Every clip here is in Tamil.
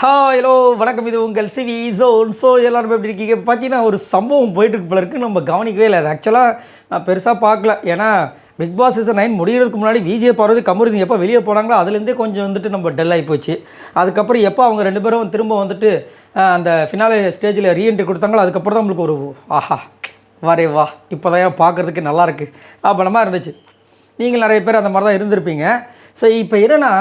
ஹா ஹலோ வணக்கம். இது உங்கள் சிவி ஜோன் ஸோ எல்லோரும் எப்படி இருக்கீங்க? பார்த்தீங்கன்னா ஒரு சம்பவம் போயிட்டு இருக்கு. போல நம்ம கவனிக்கவே இல்லை. அது ஆக்சுவலாக நான் பெருசாக பார்க்கல. ஏன்னா பிக் பாஸ் சீசன் நைன் முடிகிறதுக்கு முன்னாடி விஜய் பார்வதி கமருதி எப்போ வெளியே போனாங்களோ அதுலேருந்தே கொஞ்சம் வந்துட்டு நம்ம டல் ஆகி போச்சு. அதுக்கப்புறம் எப்போ அவங்க ரெண்டு பேரும் திரும்ப வந்துட்டு அந்த ஃபினாலே ஸ்டேஜில் ரீஎன்ட்ரி கொடுத்தாங்களோ அதுக்கப்புறம் தான் நம்மளுக்கு ஒரு ஆஹா வரே வா இப்போ தான் பார்க்குறதுக்கு நல்லாயிருக்கு அப்படமாக இருந்துச்சு. நீங்கள் நிறைய பேர் அந்த மாதிரி தான் இருந்திருப்பீங்க. ஸோ இப்போ என்னென்னா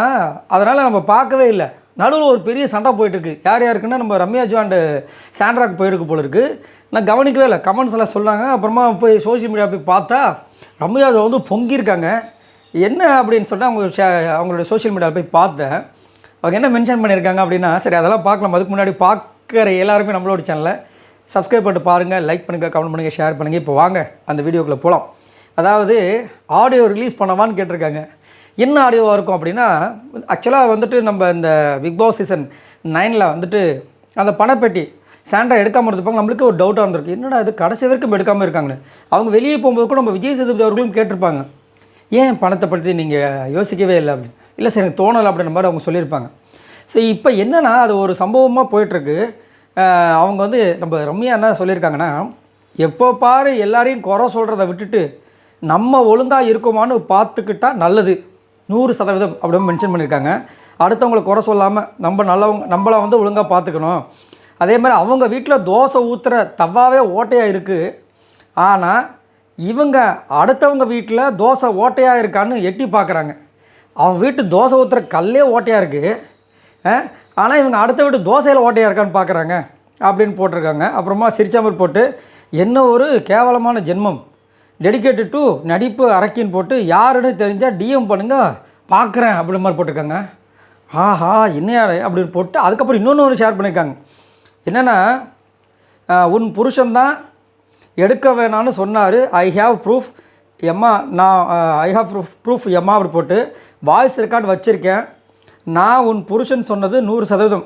அதனால் நம்ம பார்க்கவே இல்லை. நடுவில் ஒரு பெரிய சண்டை போயிட்டுருக்கு. யார் யாருக்குன்னா நம்ம ரம்யா அண்டு சாண்ட்ராக் போயிருக்கு போல இருக்கு. நான் கவனிக்கவே இல்லை. கமெண்ட்ஸ் எல்லாம் சொன்னாங்க. அப்புறமா போய் சோஷியல் மீடியா போய் பார்த்தா ரம்யா ஜா வந்து பொங்கியிருக்காங்க. என்ன அப்படின்னு சொல்லிட்டு அவங்க ஷே- அவங்களோட சோஷியல் மீடியாவில் போய் பார்த்தேன். அவங்க என்ன மென்ஷன் பண்ணியிருக்காங்க அப்படின்னா சரி அதெல்லாம் பார்க்கலாம். அதுக்கு முன்னாடி பார்க்குற எல்லாருமே நம்மளோட சேனலை சப்ஸ்கிரைப் பண்ணிட்டு பாருங்கள் லைக் பண்ணுங்கள் கமெண்ட் பண்ணுங்கள் ஷேர் பண்ணுங்கள் இப்போ வாங்க அந்த வீடியோக்குள்ளே போகலாம் அதாவது ஆடியோ ரிலீஸ் பண்ணவான்னு கேட்டிருக்காங்க. என்ன ஆடியோவாக இருக்கும் அப்படின்னா ஆக்சுவலாக வந்துட்டு நம்ம இந்த பிக் பாஸ் சீசன் நைனில் வந்துட்டு அந்த பணப்பெட்டி சாண்டா எடுக்காமல் இருந்திருப்பாங்க. நம்மளுக்கு ஒரு டவுட்டாக இருந்திருக்கு. என்னடா இது? கடைசி வரைக்கும் எடுக்காமல் இருக்காங்கன்னு அவங்க வெளியே போகும்போது கூட நம்ம விஜய் சேதுபதி அவர்களும் கேட்டிருப்பாங்க. ஏன் பணத்தை பற்றி நீங்கள் யோசிக்கவே இல்லை அப்படின்னு? இல்லை சார் எனக்கு தோணலை அப்படின்ற மாதிரி அவங்க சொல்லியிருப்பாங்க. ஸோ இப்போ என்னன்னா அது ஒரு சம்பவமாக போயிட்டுருக்கு. அவங்க வந்து நம்ம ரம்யா என்ன சொல்லியிருக்காங்கன்னா எப்போ பாரு எல்லாரையும் குறை சொல்கிறத விட்டுட்டு நம்ம ஒழுங்காக இருக்கோமான்னு பார்த்துக்கிட்டா நல்லது. நூறு சதவீதம் அப்படின்னு மென்ஷன் பண்ணியிருக்காங்க. அடுத்தவங்களை குறை சொல்லாமல் நம்ம நல்லவங்க நம்மளை வந்து ஒழுங்காக பார்த்துக்கணும். அதே மாதிரி அவங்க வீட்டில் தோசை ஊற்றுற தவாவே ஓட்டையாக இருக்குது ஆனால் இவங்க அடுத்தவங்க வீட்டில் தோசை ஓட்டையாக இருக்கான்னு எட்டி பார்க்குறாங்க. அவன் வீட்டு தோசை ஊற்றுற கல்லே ஓட்டையாக இருக்குது ஆனால் இவங்க அடுத்த வீட்டு தோசையில் ஓட்டையாக இருக்கான்னு பார்க்குறாங்க. அப்படின்னு போட்டிருக்காங்க. அப்புறமா சிரிச்சாமல் போட்டு என்ன ஒரு கேவலமான ஜென்மம். டெடிக்கேட்டட் டு நடிப்பு அரக்கின்னு போட்டு யாருன்னு தெரிஞ்சால் டிஎம் பண்ணுங்கள் பார்க்குறேன் அப்படி மாதிரி போட்டிருக்காங்க. ஆஹா என்னையா அப்படின்னு போட்டு அதுக்கப்புறம் இன்னொன்று ஒரு ஷேர் பண்ணியிருக்காங்க என்னென்னா உன் புருஷன்தான் எடுக்க வேணான்னு சொன்னார். ஐ ஹேவ் ப்ரூஃப் எம்மா நான் ஐ ஹாவ் ப்ரூஃப் ப்ரூஃப் எம்மா அப்படி போட்டு வாய்ஸ் ரெக்கார்டு வச்சுருக்கேன். நான் உன் புருஷன் சொன்னது நூறு சதவீதம்.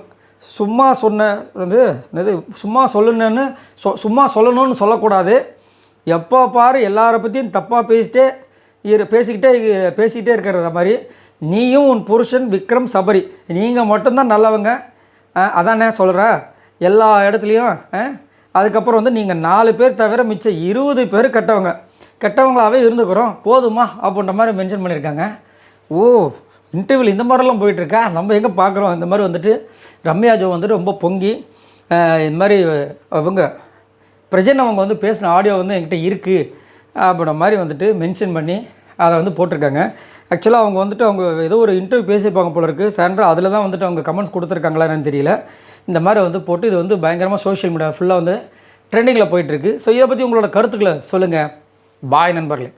சும்மா சொன்ன வந்து என்னது சும்மா சொல்லணுன்னு சொ சும்மா சொல்லணும்னு சொல்லக்கூடாது. எப்போ பாரு எல்லாரை பற்றியும் தப்பாக பேசிட்டே இரு பேசிக்கிட்டே பேசிக்கிட்டே இருக்கிறத மாதிரி நீயும் உன் புருஷன் விக்ரம் சபரி. நீங்கள் மட்டும்தான் நல்லவங்க. அதானே சொல்கிற எல்லா இடத்துலையும் அதுக்கப்புறம் வந்து நீங்கள் நாலு பேர் தவிர மிச்சம் இருபது பேர் கெட்டவங்க. கெட்டவங்களாகவே இருந்துக்கிறோம். போதுமா? அப்படின்ற மாதிரி மென்ஷன் பண்ணியிருக்காங்க. ஓ இன்டர்வியூவில் இந்த மாதிரிலாம் போயிட்டுருக்கா? நம்ம எங்கே பார்க்குறோம் இந்த மாதிரி வந்துட்டு ரம்யா ஜோ வந்துட்டு ரொம்ப பொங்கி இந்த மாதிரி அவங்க பிரஜன் அவங்க வந்து பேசின ஆடியோ வந்து என்கிட்ட இருக்குது அப்படின்ற மாதிரி வந்துட்டு மென்ஷன் பண்ணி அதை வந்து போட்டிருக்காங்க. ஆக்சுவலாக அவங்க வந்துட்டு அவங்க ஏதோ ஒரு இன்டர்வியூ பேசியிருப்பாங்க போல இருக்குது சாண்ட்ரா அதில் தான் வந்துட்டு அவங்க கமெண்ட்ஸ் கொடுத்துருக்காங்களா என்னன்னு தெரியல. இந்த மாதிரி வந்து போட்டு இது வந்து பயங்கரமாக சோஷியல் மீடியா ஃபுல்லாக வந்து ட்ரெண்டிங்கில் போயிட்டுருக்கு ஸோ இதை பற்றி உங்களோட கருத்துக்களை சொல்லுங்கள் பாய் நண்பர்களே.